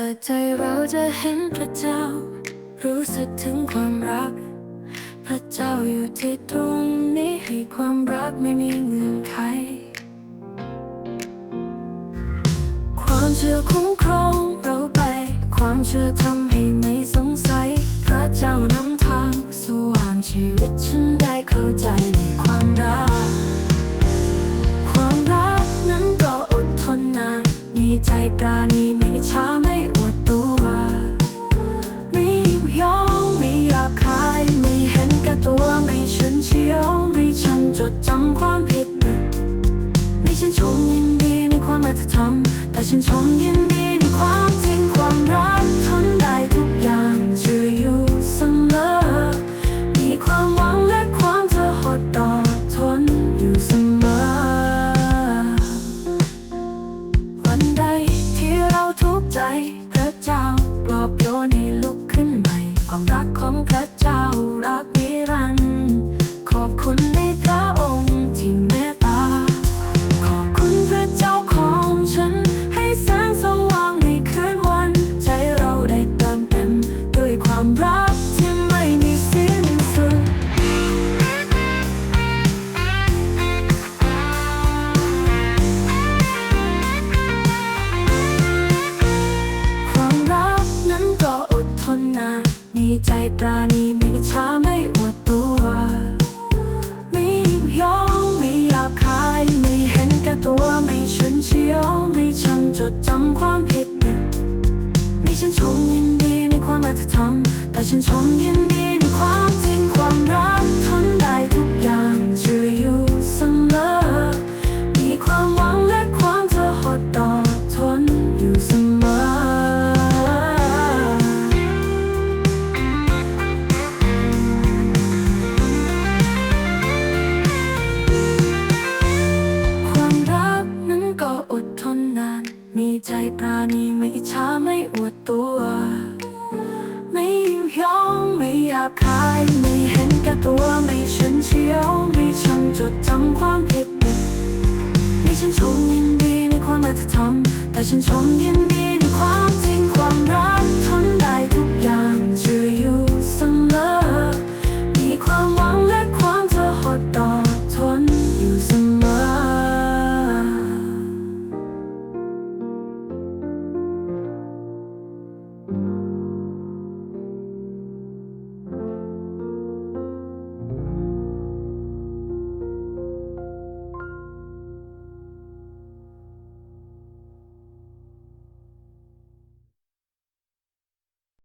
ปิดใจเราจะเห็นพระเจ้า รู้สึกถึงความรัก พระเจ้าอยู่ที่ตรงนี้ให้ความรักไม่มีเงื่อนไข ความเชื่อคุ้มครองเราไป ความเชื่อทำให้ไม่สงสัย พระเจ้านำทางสว่างชีวิตฉันได้เข้าใจในความรัก ความรักนั้นก็อดทนนานมีใจปราณีไม่ช้า มแต่ นนานมีใจปราณีไม่ช้าไม่อวดตัว ไม่ยุยงไม่หยาบคาย ไม่เห็นแก่ตัวไม่ฉุนเฉียว ไม่ชังจดจำความผิดไม่ฉันชมยินดีในความอาจจะทำแต่ฉันชมยินดีในความจริงความรัก บคายไม่เห็นแก่ตัวไม่ฉันเชียวไม่ชังจดจำความผิดไม่ฉันชมยินดีในความอาจจะทำแต่ฉันชมยินดี